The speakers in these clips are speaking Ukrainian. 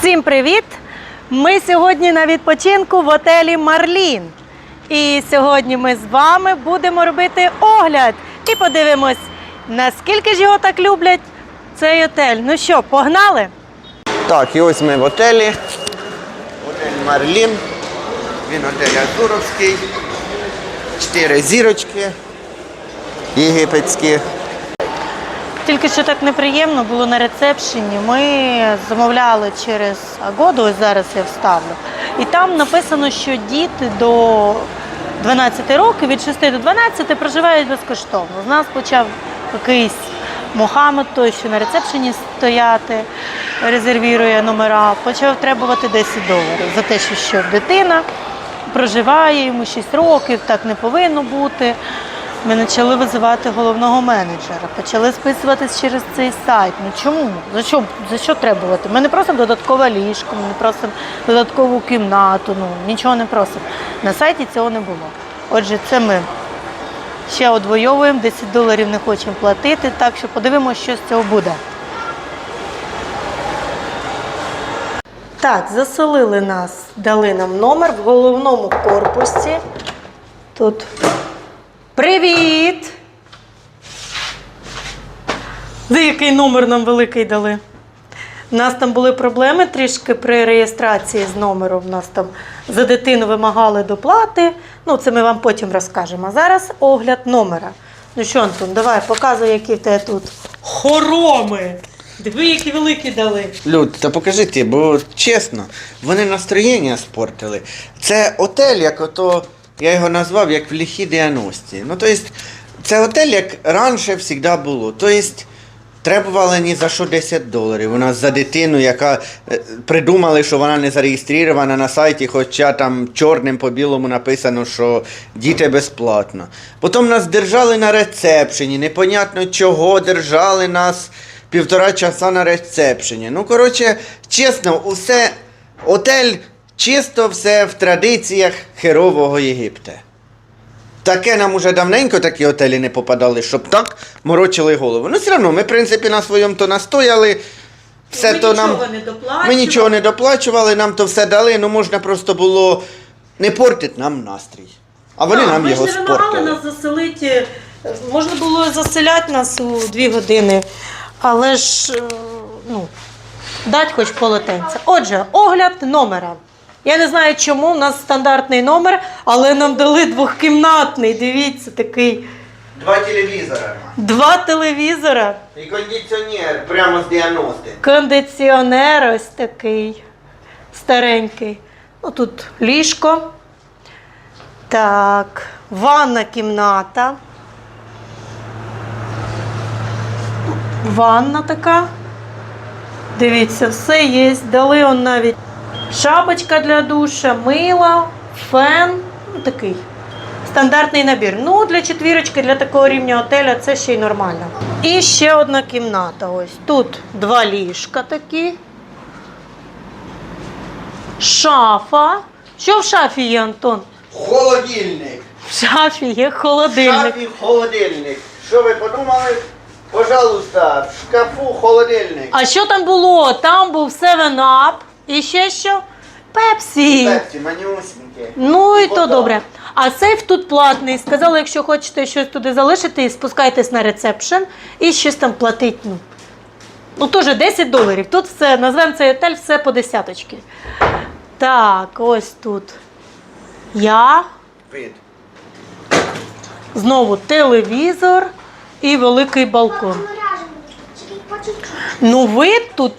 Всім привіт! Ми сьогодні на відпочинку в отелі Марлін. І сьогодні ми з вами будемо робити огляд і подивимось, наскільки ж його так люблять цей отель. Ну що, погнали? Так, і ось ми в отелі. Отель Марлін. Він отель Азуровський. Чотири зірочки. Єгипетські. Тільки що так неприємно було на рецепшені. Ми замовляли через Агоду, ось зараз я вставлю. І там написано, що діти до 12 років, від 6 до 12 проживають безкоштовно. З нас почав якийсь Мохамед, той, що на рецепшені стояти, резервірує номера, почав требувати 10 доларів за те, що, дитина проживає, йому 6 років, так не повинно бути. Ми почали визивати головного менеджера, почали списуватись через цей сайт. Ну чому? За що, за що требувати? Ми не просимо додаткове ліжко, ми не просимо додаткову кімнату, ну нічого не просимо. На сайті цього не було. Отже, це ми ще одвоюємо, 10 доларів не хочемо платити, так що подивимося, що з цього буде. Так, заселили нас, дали нам номер в головному корпусі. Тут Привіт! Де який номер нам великий дали? У нас там були проблеми трішки при реєстрації з номером. У нас там за дитину вимагали доплати. Ну, це ми вам потім розкажемо. А зараз огляд номера. Ну що, Антон, давай, показуй, які в тебе тут хороми. Диви, які великі дали. Люд, та покажи ти, бо чесно, вони настроєння спортили. Це отель, як ото, я його назвав як в ліхі 90-ті. Ну, тобто, це отель, як раніше завжди було. Тобто, требували ні за що 10 доларів. У нас за дитину, яка е, придумали, що вона не зареєстрована на сайті, хоча там чорним по білому написано, що діти безплатно. Потім нас держали на рецепшені, непонятно чого держали нас півтора часа на рецепшені. Ну, коротше, чесно, усе, отель чисто все в традиціях херового Єгипта. Таке нам уже давненько такі отелі не попадали, щоб так морочили голову. Ну, все одно, ми, в принципі, на своєму то настояли. Все Ми то нам... нічого не доплачували. Ми нічого не доплачували, нам то все дали, ну можна просто було не портити нам настрій. А вони Так, нам ми його ж не спортили. нас заселити. Можна було заселяти нас у дві години, але ж е, ну, дати хоч полотенце. Отже, огляд номера. Я не знаю, чому у нас стандартний номер, але нам дали двохкімнатний. Дивіться, такий. Два телевізора. Два телевізора, І кондиціонер прямо з 90-х. кондиціонер ось такий старенький. Ну, тут ліжко. Так, ванна кімната. Ванна така. Дивіться, все є. Дали он навіть шапочка для душа, мило, фен. Ну, такий стандартний набір. Ну, для четвірочки, для такого рівня готеля це ще й нормально. І ще одна кімната. Ось тут два ліжка такі. Шафа. Що в шафі є, Антон? Холодильник. В шафі є холодильник. шафі холодильник. Що ви подумали? Пожалуйста, в шкафу холодильник. А що там було? Там був 7 Up і ще що? Пепсі. Пепсі, манюсіньке. Ну і то Вода. добре. А сейф тут платний. Сказали, якщо хочете щось туди залишити, спускайтесь на ресепшн і щось там платить. Ну, ну теж 10 доларів. Тут все, назвемо цей отель все по десяточки. Так, ось тут. Я, Вид. знову телевізор і великий балкон. Ну, вид тут.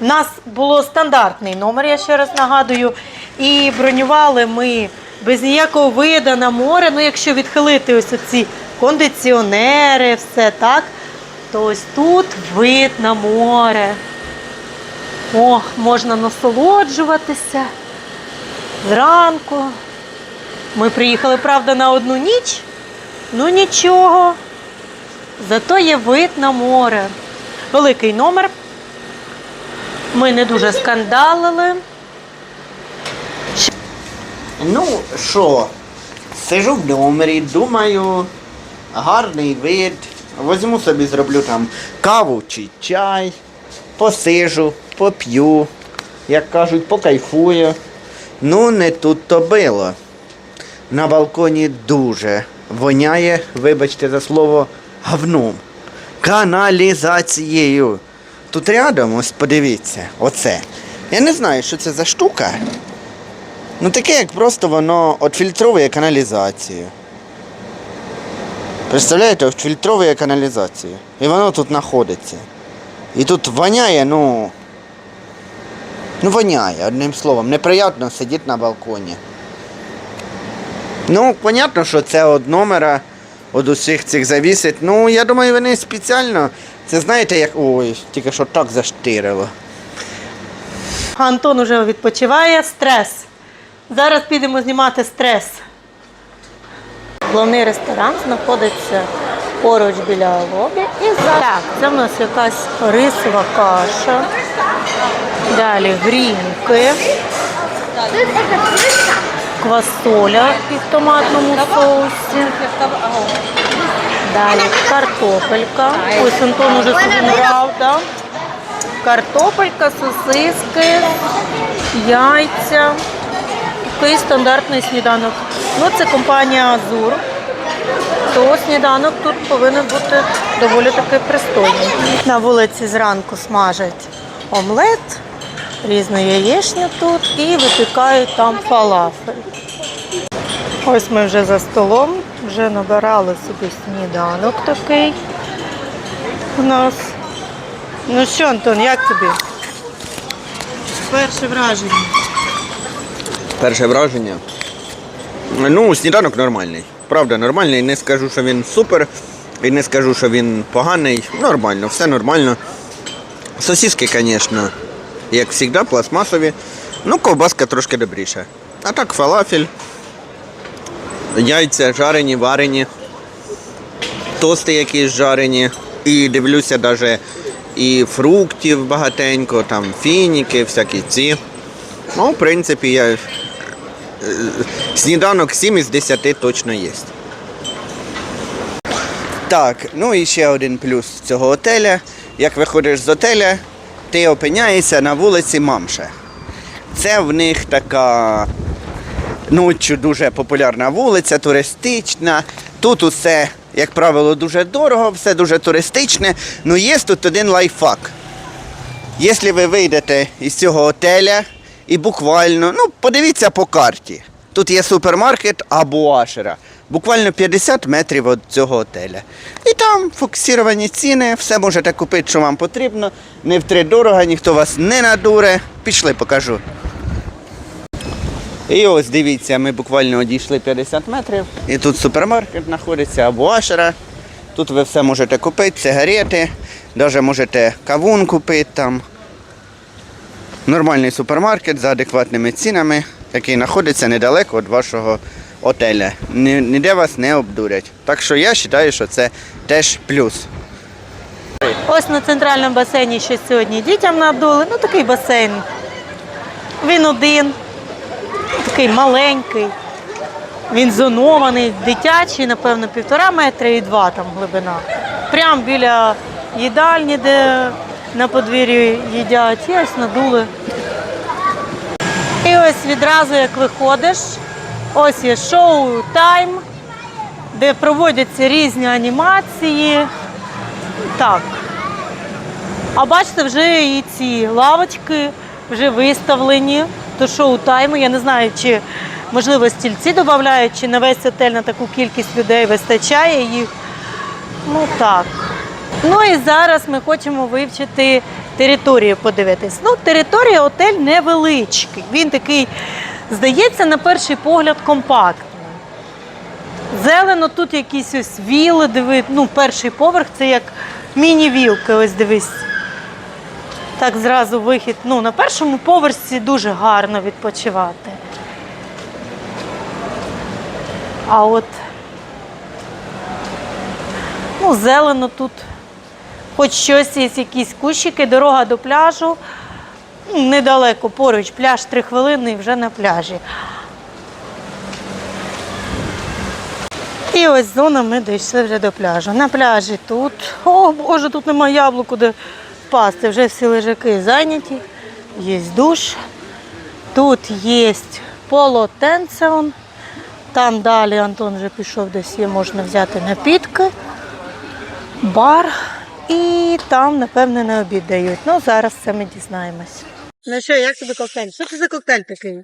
У нас було стандартний номер, я ще раз нагадую. І бронювали ми без ніякого вида на море. Ну, якщо відхилити ось ці кондиціонери, все так, то ось тут вид на море. О, можна насолоджуватися зранку. Ми приїхали, правда, на одну ніч. Ну нічого. Зато є вид на море. Великий номер. Ми не дуже скандалили. Ну, що, сижу в номері, думаю, гарний вид. Возьму собі, зроблю там каву чи чай, посижу, поп'ю. як кажуть, покайфую. Ну, не тут то било. На балконі дуже воняє, вибачте за слово, говном. Каналізацією. Тут рядом, ось подивіться, оце. Я не знаю, що це за штука. Ну таке, як просто воно отфільтровує каналізацію. Представляєте, отфільтровує каналізацію. І воно тут знаходиться. І тут воняє, ну. Ну, воняє, одним словом. Неприємно сидіти на балконі. Ну, понятно, що це од номера, від усіх цих завісить. Ну, я думаю, вони спеціально. Це знаєте, як. Ой, тільки що так заштирило. Антон уже відпочиває. Стрес. Зараз підемо знімати стрес. Головний ресторан знаходиться поруч біля лобі. І зараз так, це в нас якась рисова каша. Далі грінки, квасоля в томатному соусі. Далі картопелька. Ось Антон уже собі набрав, да? Картопелька, сосиски, яйця. Такий стандартний сніданок. Ну, це компанія Азур. То сніданок тут повинен бути доволі таки пристойний. На вулиці зранку смажать омлет, різну яєчню тут і випікають там фалафель. Ось ми вже за столом, вже набирали собі сніданок такий у нас. Ну що, Антон, як тобі? Перше враження. Перше враження. Ну, сніданок нормальний. Правда, нормальний. Не скажу, що він супер. І не скажу, що він поганий. Нормально, все нормально. Сосиски, звісно, як завжди, пластмасові. Ну, ковбаска трошки добріша. А так фалафель. Яйця жарені, варені. Тости якісь жарені. І дивлюся навіть і фруктів багатенько, там фініки, всякі ці. Ну, в принципі, я Сніданок 7 із 10 точно є. Так, ну і ще один плюс цього отеля. Як виходиш з отеля, ти опиняєшся на вулиці Мамша. Це в них така ночі дуже популярна вулиця, туристична. Тут усе, як правило, дуже дорого, все дуже туристичне. Ну є тут один лайфхак. Якщо ви вийдете із цього отеля і буквально, ну, подивіться по карті. Тут є супермаркет або Ашера. Буквально 50 метрів від цього отеля. І там фокусовані ціни, все можете купити, що вам потрібно. Не втридорога, ніхто вас не надуре. Пішли, покажу. І ось дивіться, ми буквально одійшли 50 метрів. І тут супермаркет знаходиться або Ашера. Тут ви все можете купити, сигарети, навіть можете кавун купити там. Нормальний супермаркет за адекватними цінами, який знаходиться недалеко від вашого отеля. Ні- Ніде вас не обдурять. Так що я вважаю, що це теж плюс. Ось на центральному басейні ще сьогодні дітям надули. Ну такий басейн. Він один, такий маленький. Він зонований, дитячий, напевно, півтора метра і два там глибина. Прямо біля їдальні, де на подвір'ї їдять, і ось надули. І ось відразу, як виходиш, ось є шоу тайм, де проводяться різні анімації. Так. А бачите, вже і ці лавочки вже виставлені до шоу-тайму. Я не знаю, чи можливо стільці додають, чи на весь отель на таку кількість людей вистачає їх. Ну так. Ну і зараз ми хочемо вивчити територію, подивитись. Ну, територія отель невеличкий. Він такий, здається, на перший погляд компактний. Зелено тут якісь ось віли, диви, ну, перший поверх це як міні-вілки, ось дивись. Так зразу вихід. Ну, на першому поверсі дуже гарно відпочивати. А от ну, зелено тут. Хоч щось є, якісь кущики, дорога до пляжу. Недалеко поруч, пляж три хвилини і вже на пляжі. І ось зона ми дійшли вже до пляжу. На пляжі тут. О, Боже, тут немає яблуку, де впасти. Вже всі лежаки зайняті. є душ, тут є полотенце. Там далі Антон вже пішов десь є, можна взяти напітки, бар. І там, напевне, на обід дають. Ну, зараз це ми дізнаємось. Ну що, як тобі коктейль? Що це за коктейль такий?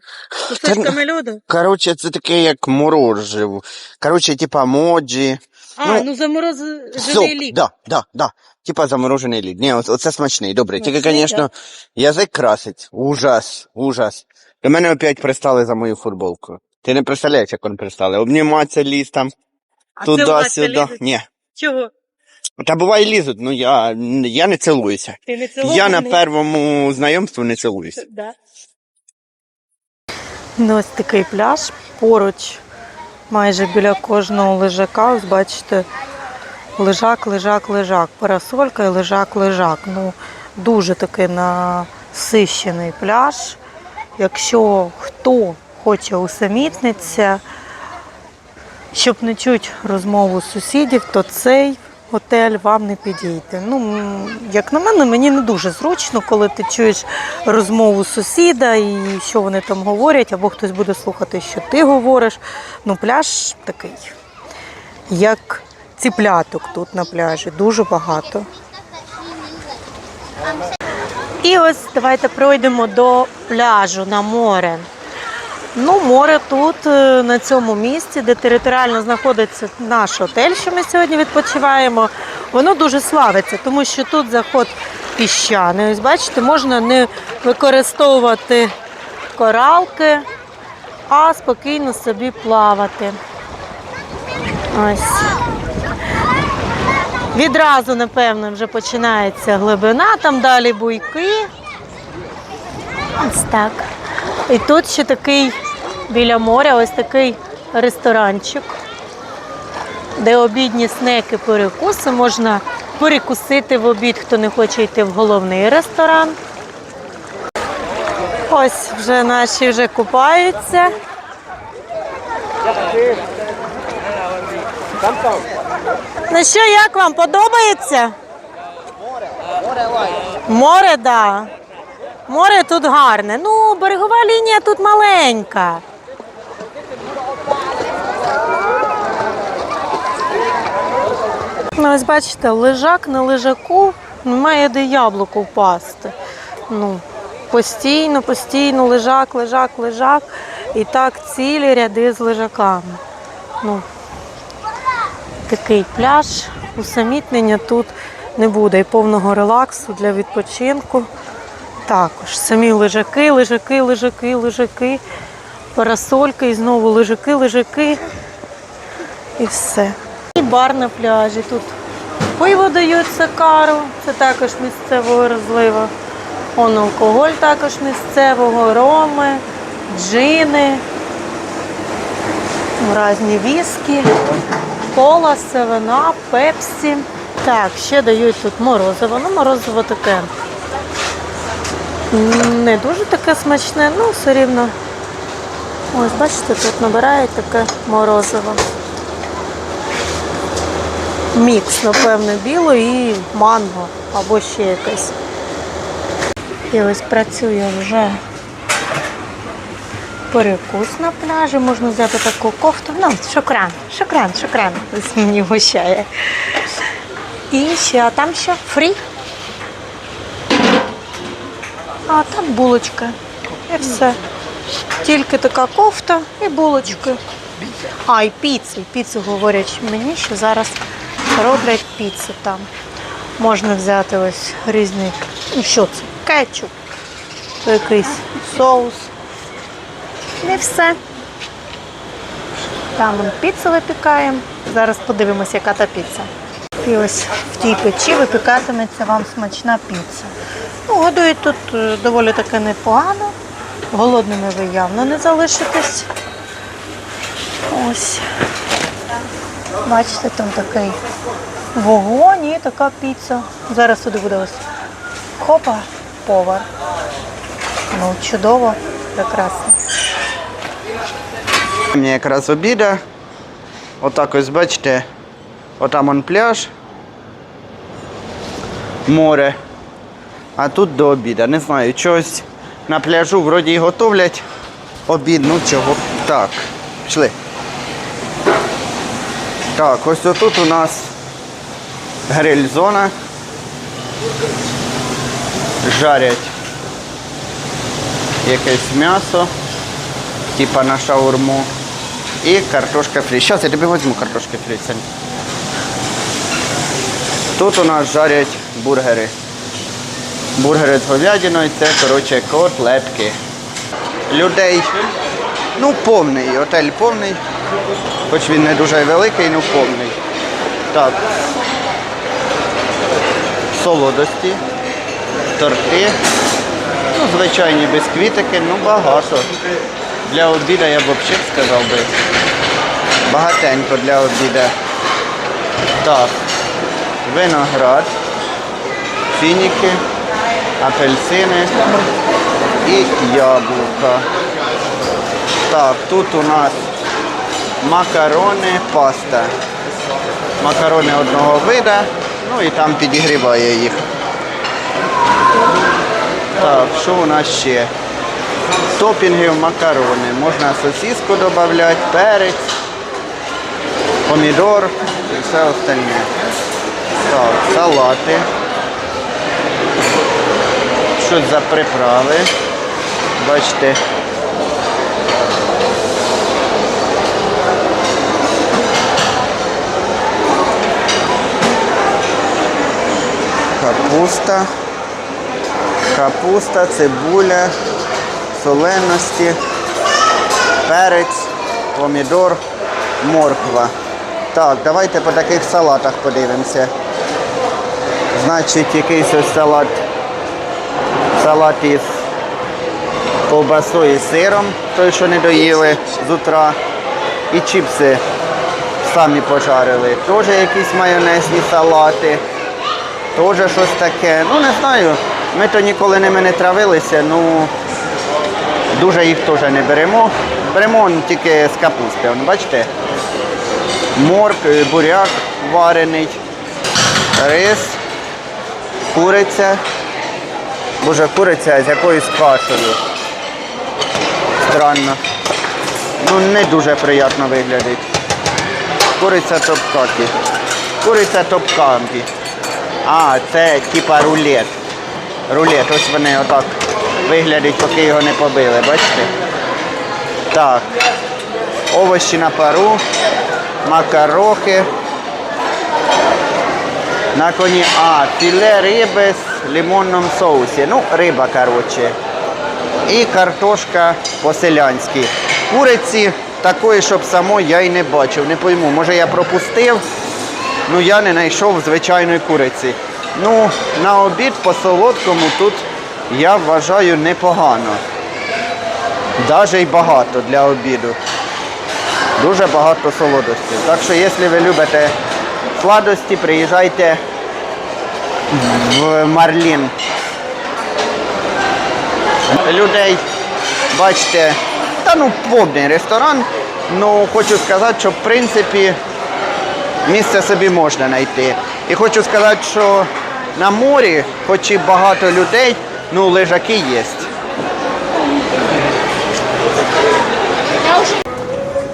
З льоду? Коротше, це таке як мороживо. Коротше, типа моджі. А, Ну, ну, заморозений Сок, лік. да, да, да. Типа заморожений лід. Ні, оце, оце смачний, добре. Тільки, звісно, язик красить. Ужас, ужас. До мене опять пристали за мою футболку. Ти не представляєш, як вони пристали. Обніматися ліз там, туди-сюди. Ні. Чого? Та буває лізуть, ну я, я не цілуюся. Ти не Я на першому знайомстві не цілуюся. Да. Ну, ось такий пляж поруч, майже біля кожного лежака. Ось бачите, лежак, лежак, лежак, парасолька і лежак, лежак. Ну, дуже такий насищений пляж. Якщо хто хоче усамітнитися, щоб не чути розмову сусідів, то цей готель вам не підійде. Ну, як на мене, мені не дуже зручно, коли ти чуєш розмову сусіда і що вони там говорять, або хтось буде слухати, що ти говориш. Ну, пляж такий, як ціпляток тут на пляжі, дуже багато. І ось давайте пройдемо до пляжу на море. Ну, море тут, е, на цьому місці, де територіально знаходиться наш отель, що ми сьогодні відпочиваємо, воно дуже славиться, тому що тут заход піщаний. Ось бачите, можна не використовувати коралки, а спокійно собі плавати. Ось. Відразу, напевно, вже починається глибина, там далі буйки. Ось так. І тут ще такий біля моря, ось такий ресторанчик, де обідні снеки, перекуси. Можна перекусити в обід, хто не хоче йти в головний ресторан. Ось вже наші вже купаються. Ну що, як вам подобається? Море, так. Да. Море тут гарне. Ну, берегова лінія тут маленька. Ну, ось бачите, лежак на лежаку немає де яблуко впасти. Ну, постійно, постійно лежак, лежак, лежак. І так цілі ряди з лежаками. Ну, такий пляж, усамітнення тут не буде. І повного релаксу для відпочинку. Також самі лежаки, лежаки, лежаки, лежаки, парасольки і знову лежаки, лежаки. І все. Бар на пляжі. Тут пиво дають сакару, це також місцевого розливу. Он алкоголь також місцевого, роми, джини, різні віскі, кола, севена, пепсі. Так, ще дають тут морозиво. Ну, морозиво таке не дуже таке смачне, ну все рівно. Ось, бачите, тут набирають таке морозиво. Мікс, напевно, біло і манго або ще якесь. І ось працює вже перекус на пляжі. Можна взяти таку кофту. Ну, шокран, шокран, шокран. Ось мені гощає. І ще, а там ще фрі. А там булочка. І все. Тільки така кофта і булочки. А, і піци. Піци говорять мені, що зараз роблять піци там. Можна взяти ось різний. Ну що це? Кетчуп, якийсь соус. І все. Там піцу випікаємо. Зараз подивимося, яка та піца. І ось в тій печі випікатиметься вам смачна піца. Ну, годують тут е, доволі таки непогано. Голодними ви явно не залишитесь. Ось. Бачите, там такий вогонь і така піца. Зараз туди буде ось хопа, повар. Ну, чудово, прекрасно. Мені якраз обіда. Отак ось бачите, отам он пляж, море. А тут до обіда. Не знаю, чогось на пляжу вроді і готовлять обід, ну чого. Так, пішли. Так, ось тут у нас гриль-зона. Жарять якесь м'ясо, типа на шаурму. І картошка фрі. Зараз я тобі візьму картошки фрі. Тут у нас жарять бургери. Бургери з говядиною, це, коротше, котлетки. Людей, ну, повний, отель повний. Хоч він не дуже великий, ну повний. Так. Солодості, торти. Ну, звичайні бісквітики, ну багато. Для обіду я б взагалі сказав би. Багатенько для обіду. Так. Виноград, фініки, апельсини і яблука. Так, тут у нас макарони, паста. Макарони одного вида, ну і там підігріває їх. Так, що у нас ще? Топінги в макарони. Можна сосиску додати, перець, помідор і все остальне. Так, салати. Що за приправи? Бачите. Капуста. Капуста, цибуля, соленості, перець, помідор, морква. Так, давайте по таких салатах подивимося. Значить, якийсь ось салат. Салат із ковбасою і сиром, той, що не доїли з утра. І чіпси самі пожарили. Теж якісь майонезні салати. Теж щось таке. Ну не знаю. Ми то ніколи ними не травилися, ну дуже їх теж не беремо. Беремо тільки з капусти. Он, бачите? Морк, е, буряк варений, рис, куриця. Боже, куриця з якоюсь кашею. Странно. Ну не дуже приємно виглядить. Куриця топкакі. Куриця топканки. А, це типа рулет. Рулет, ось вони отак виглядять, поки його не побили, бачите? Так. Овочі на пару, макарохи. На коні, а, філе риби з лимонним соусі. Ну, риба, коротше. І картошка по-селянськи. Куриці такої, щоб самої я й не бачив. Не пойму, може я пропустив, ну я не знайшов звичайної куриці. Ну, на обід по солодкому тут я вважаю непогано. Даже й багато для обіду. Дуже багато солодостей. Так що, якщо ви любите сладості, приїжджайте в Марлін. Людей, бачите, та ну повний ресторан. Ну, хочу сказати, що в принципі місце собі можна знайти. І хочу сказати, що на морі, хоч і багато людей, ну лежаки є.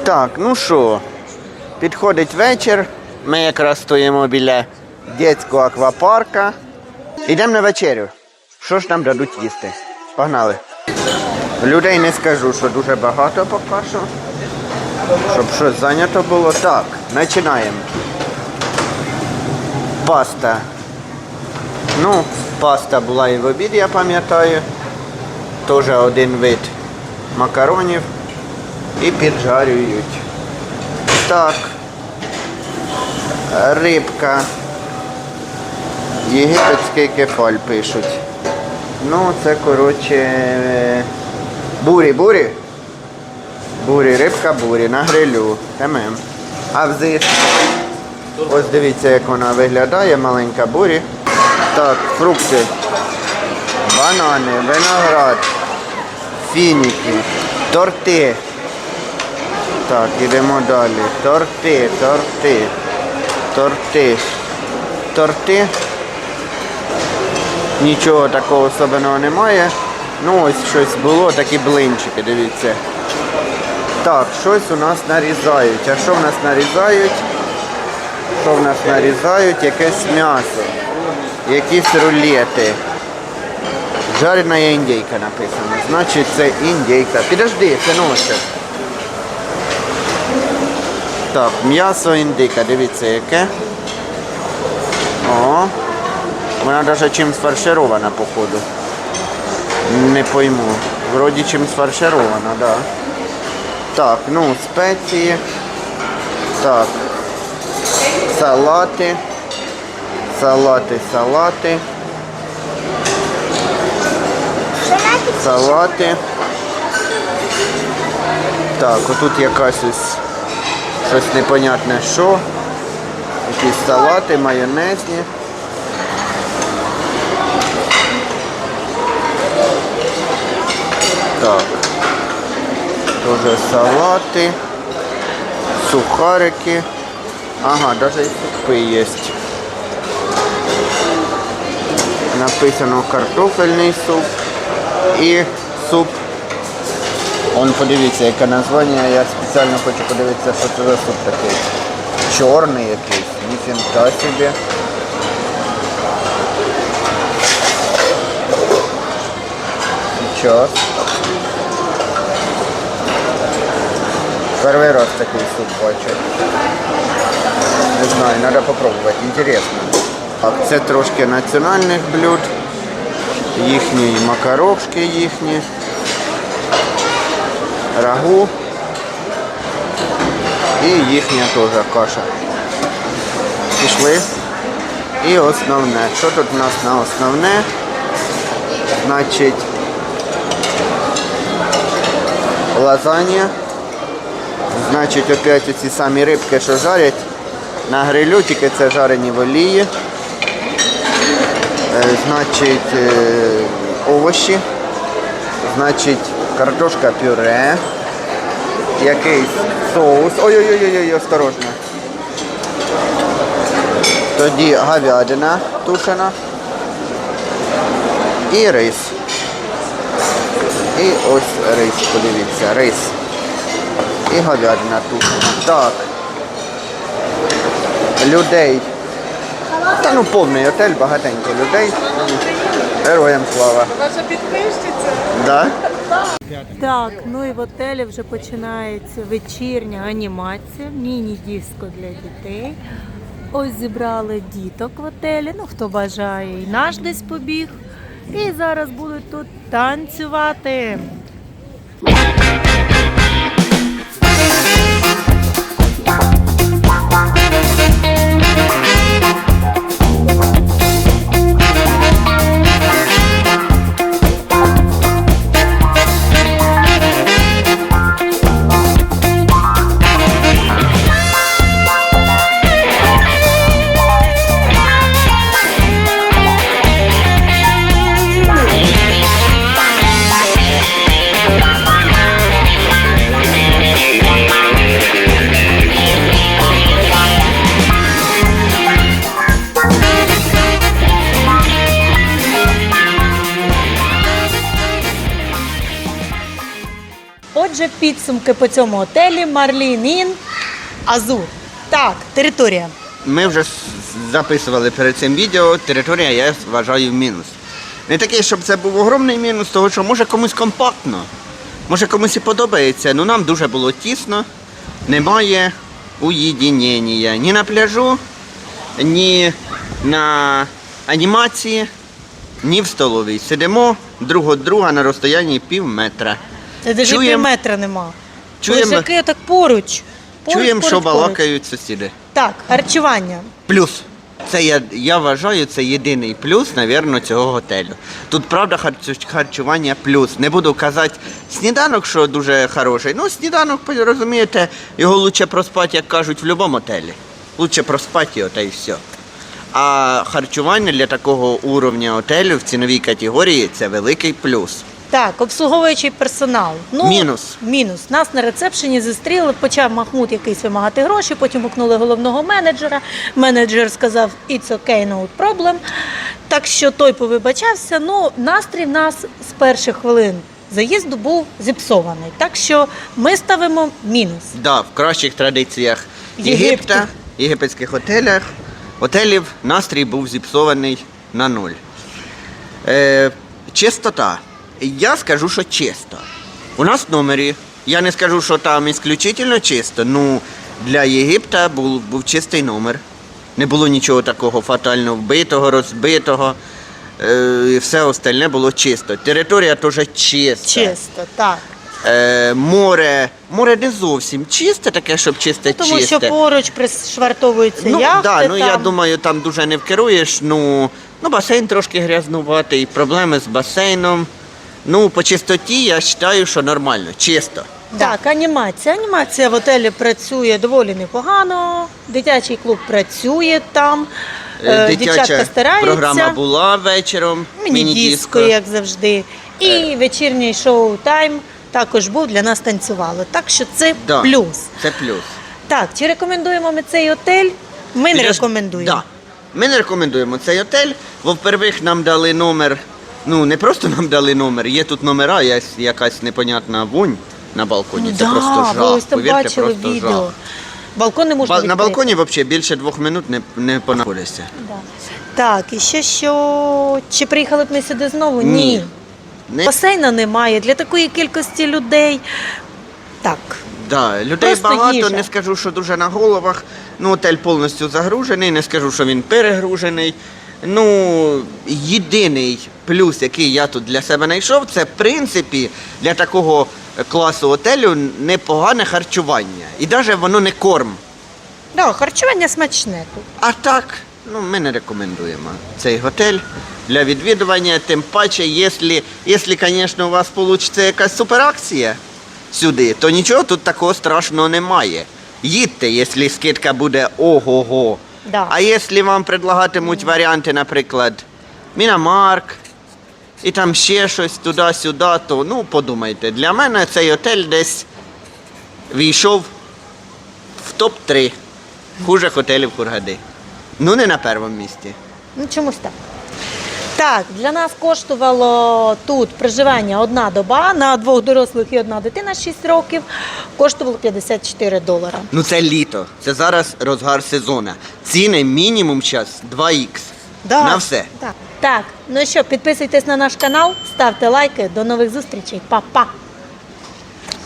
Так, ну що, підходить вечір. Ми якраз стоїмо біля дитячого аквапарка. Йдемо на вечерю. Що ж нам дадуть їсти? Погнали. Людей не скажу, що дуже багато поки що. Щоб щось зайнято було. Так, починаємо. Паста. Ну, паста була і в обід, я пам'ятаю. Теж один вид макаронів. І піджарюють. Так. Рибка. Єгипетський кефаль пишуть. Ну, це, коротше, е, бурі, рибка бурі, на грилю. Темем. А взис. Ось дивіться, як вона виглядає, маленька бурі. Так, фрукти. Банани, виноград, фініки, торти. Так, ідемо далі. Торти, торти, торти. Торти. Нічого такого особливого немає. Ну ось щось було, такі блинчики, дивіться. Так, щось у нас нарізають. А що в нас нарізають? Що в нас нарізають? Якесь м'ясо. Якісь рулети. Жарена індейка написано. Значить це індейка. Підожди, це синочок. Так, м'ясо індика, дивіться яке. О. Вона навіть чимось фарширована, походу. Не пойму. Вроді чимось фарширована, да. Так, ну, спеції. Так. Салати. Салати, салати. Салати. Так, отут якась ось щось непонятне що. Якісь салати, майонезні. Так. Тоже салати, сухарики. Ага, даже і супи є. Написано картофельний суп і суп. Он подивіться, яке названня, я спеціально хочу подивитися, що це за суп такий. Чорний якийсь, ніфінта собі. Сейчас. Перший раз такий суп бачу. Не знаю, треба попробувати, інтересно. Так, це трошки національних блюд. Їхні макарошки їхні. Рагу. І їхня теж каша. Пішли. І основне. Що тут у нас на основне? Значить, лазанья. Значить, опять ці самі рибки, що жарять на грилю, тільки це жарені в олії. Е, Значить, е, овочі. Значить, картошка пюре. Якийсь соус. Ой-ой-ой, осторожно. Тоді говядина тушена. І рис. І ось рис, подивіться, рис. І говядина тушена. Так. Людей. Та ну повний отель, багатенько людей. Героям слава. Ваша підписчиця? Да? Так, ну і в отелі вже починається вечірня анімація, міні-диско для дітей. Ось зібрали діток в отелі. Ну хто бажає, і наш десь побіг. І зараз будуть тут танцювати. Підсумки по цьому готелі Марлін Ін Азур. Так, територія. Ми вже записували перед цим відео, територія я вважаю мінус. Не такий, щоб це був огромний мінус, тому що може комусь компактно, може комусь і подобається. Ну нам дуже було тісно, немає уєдинення ні на пляжу, ні на анімації, ні в столовій. Сидимо друг від друга на розстоянні пів метра. Це навіть Чуєм- метра нема. чуєм- Лежаки так поруч. Поруч, Чуємо, що поруч, поруч. балакають сусіди. Так, харчування. Плюс. Це я, я вважаю, це єдиний плюс, навірно, цього готелю. Тут правда харчу- харчування плюс. Не буду казати сніданок, що дуже хороший. Ну, сніданок, розумієте, його лучше проспати, як кажуть, в будь-якому готелі. Лучше проспати його та й все. А харчування для такого уровня готелю в ціновій категорії це великий плюс. Так, обслуговуючий персонал. Ну, Мінус. Мінус. Нас на рецепшені зустріли, почав Махмуд якийсь вимагати гроші, потім гукнули головного менеджера. Менеджер сказав, it's okay, no problem. так що той повибачався. Ну, настрій в нас з перших хвилин заїзду був зіпсований. Так що ми ставимо мінус. Да, в кращих традиціях Єгипту. Єгипта, єгипетських готелях, готелів настрій був зіпсований на нуль. Е, чистота. Я скажу, що чисто. У нас в номері, я не скажу, що там ісключительно чисто, ну для Єгипта був, був чистий номер. Не було нічого такого фатально вбитого, розбитого. Е, і все остальне було чисто. Територія теж чиста. Чисто, так. Е, море, море не зовсім чисте, таке, щоб чисте Тому чисте. що поруч пришвартовуються ну, яхти. да, ну я думаю, там дуже не вкеруєш. Ну, ну басейн трошки грязнуватий, проблеми з басейном. Ну, по чистоті я вважаю, що нормально, чисто. Так, анімація. Анімація в отелі працює доволі непогано. Дитячий клуб працює там. Е, Е, Дівчатка стараються. програма була вечором. Міні-диско, як завжди. І Е. вечірній шоу тайм також був для нас танцювало. Так що це Да, плюс. Це плюс. Так, чи рекомендуємо ми цей отель? Ми не Підож- рекомендуємо. Да. Ми не рекомендуємо цей отель. Во-первых, нам дали номер. Ну, не просто нам дали номер, є тут номера, є якась непонятна вонь на балконі. Ну це да, просто жах. ви ось там Повірте, бачили просто відео. жах. Балкон не можна Ба- на відкрити. балконі взагалі більше двох минут не, не понаходишся. Да. Так, і ще що. Чи приїхали б ми сюди знову? Ні. Не, Басейна немає для такої кількості людей. Так. да, людей Просто багато, їжа. не скажу, що дуже на головах. Ну, отель повністю загружений, не скажу, що він перегружений. Ну, єдиний плюс, який я тут для себе знайшов, це в принципі для такого класу отелю непогане харчування. І навіть воно не корм. Да, харчування смачне тут. А так, ну ми не рекомендуємо цей готель для відвідування. Тим паче, якщо, якщо, звісно, у вас вийде якась суперакція сюди, то нічого тут такого страшного немає. Їдьте, якщо скидка буде ого-го. Да. А якщо вам предлагатимуть варіанти, наприклад, Мінамарк, і там ще щось туди-сюди, то ну подумайте, для мене цей готель десь війшов в топ-3 хуже готелів Хургади. Ну, не на першому місці. Ну, чомусь так. Так, для нас коштувало тут проживання одна доба на двох дорослих і одна дитина 6 років. Коштувало 54 долара. Ну це літо. Це зараз розгар сезону. Ціни мінімум час 2х. Да. На все. Так. так, ну що, підписуйтесь на наш канал, ставте лайки. До нових зустрічей. Па-па!